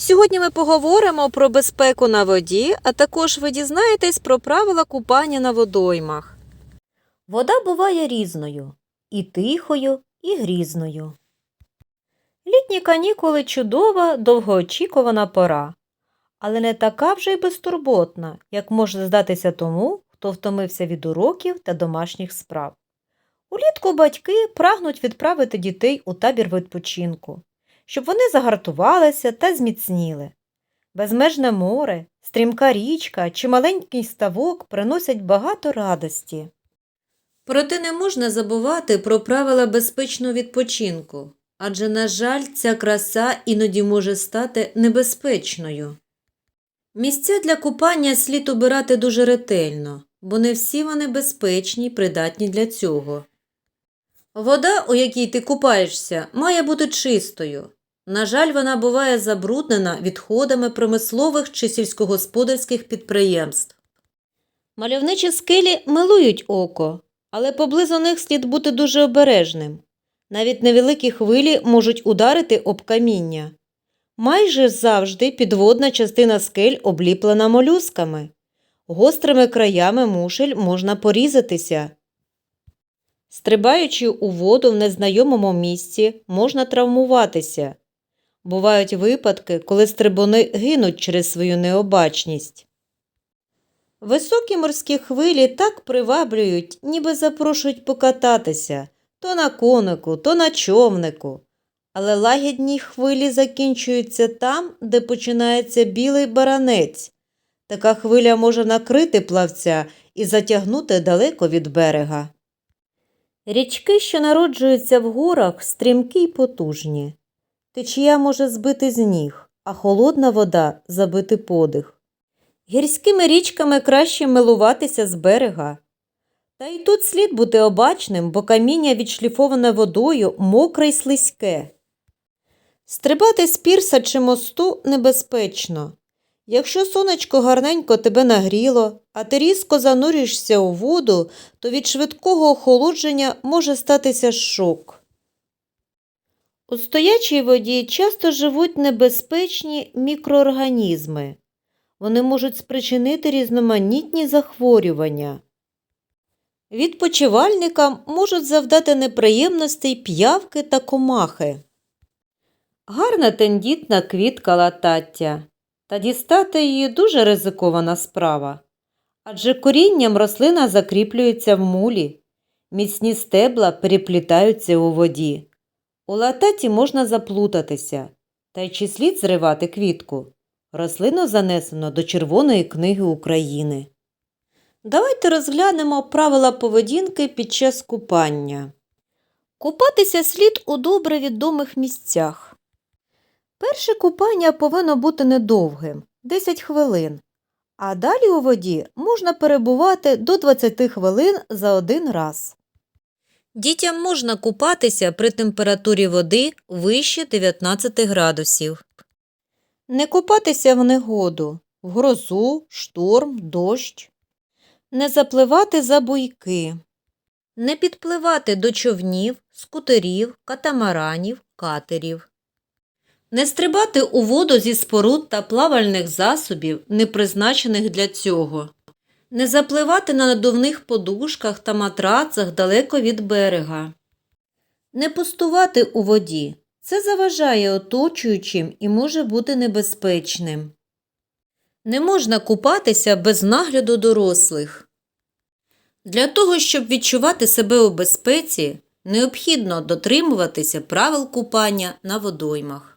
Сьогодні ми поговоримо про безпеку на воді, а також ви дізнаєтесь про правила купання на водоймах. Вода буває різною і тихою, і грізною. Літні канікули чудова, довгоочікувана пора, але не така вже й безтурботна, як може здатися тому, хто втомився від уроків та домашніх справ. Улітку батьки прагнуть відправити дітей у табір відпочинку, щоб вони загартувалися та зміцніли. Безмежне море, стрімка річка чи маленький ставок приносять багато радості. Проте не можна забувати про правила безпечного відпочинку, адже, на жаль, ця краса іноді може стати небезпечною. Місця для купання слід обирати дуже ретельно, бо не всі вони безпечні й придатні для цього. Вода, у якій ти купаєшся, має бути чистою. На жаль, вона буває забруднена відходами промислових чи сільськогосподарських підприємств. Мальовничі скелі милують око, але поблизу них слід бути дуже обережним. Навіть невеликі хвилі можуть ударити об каміння. Майже завжди підводна частина скель обліплена молюсками. Гострими краями мушель можна порізатися. Стрибаючи у воду в незнайомому місці, можна травмуватися. Бувають випадки, коли стрибуни гинуть через свою необачність. Високі морські хвилі так приваблюють, ніби запрошують покататися то на конику, то на човнику. Але лагідні хвилі закінчуються там, де починається білий баранець. Така хвиля може накрити плавця і затягнути далеко від берега. Річки, що народжуються в горах, стрімкі й потужні. Течія може збити з ніг, а холодна вода забити подих. Гірськими річками краще милуватися з берега. Та й тут слід бути обачним, бо каміння, відшліфоване водою, мокре й слизьке. Стрибати з пірса чи мосту небезпечно. Якщо сонечко гарненько тебе нагріло, а ти різко занурюєшся у воду, то від швидкого охолодження може статися шок. У стоячій воді часто живуть небезпечні мікроорганізми. Вони можуть спричинити різноманітні захворювання. Відпочивальникам можуть завдати неприємностей п'явки та комахи. Гарна тендітна квітка латаття. Та дістати її дуже ризикована справа. Адже корінням рослина закріплюється в мулі, міцні стебла переплітаються у воді. У лататі можна заплутатися, та й чи слід зривати квітку. Рослину занесено до Червоної книги України. Давайте розглянемо правила поведінки під час купання. Купатися слід у добре відомих місцях. Перше купання повинно бути недовгим 10 хвилин, а далі у воді можна перебувати до 20 хвилин за один раз. Дітям можна купатися при температурі води вище 19 градусів. Не купатися в негоду, в грозу, шторм, дощ. Не запливати за буйки. Не підпливати до човнів, скутерів, катамаранів, катерів. Не стрибати у воду зі споруд та плавальних засобів, не призначених для цього. Не запливати на надувних подушках та матрацах далеко від берега. Не пустувати у воді. Це заважає оточуючим і може бути небезпечним. Не можна купатися без нагляду дорослих. Для того, щоб відчувати себе у безпеці, необхідно дотримуватися правил купання на водоймах.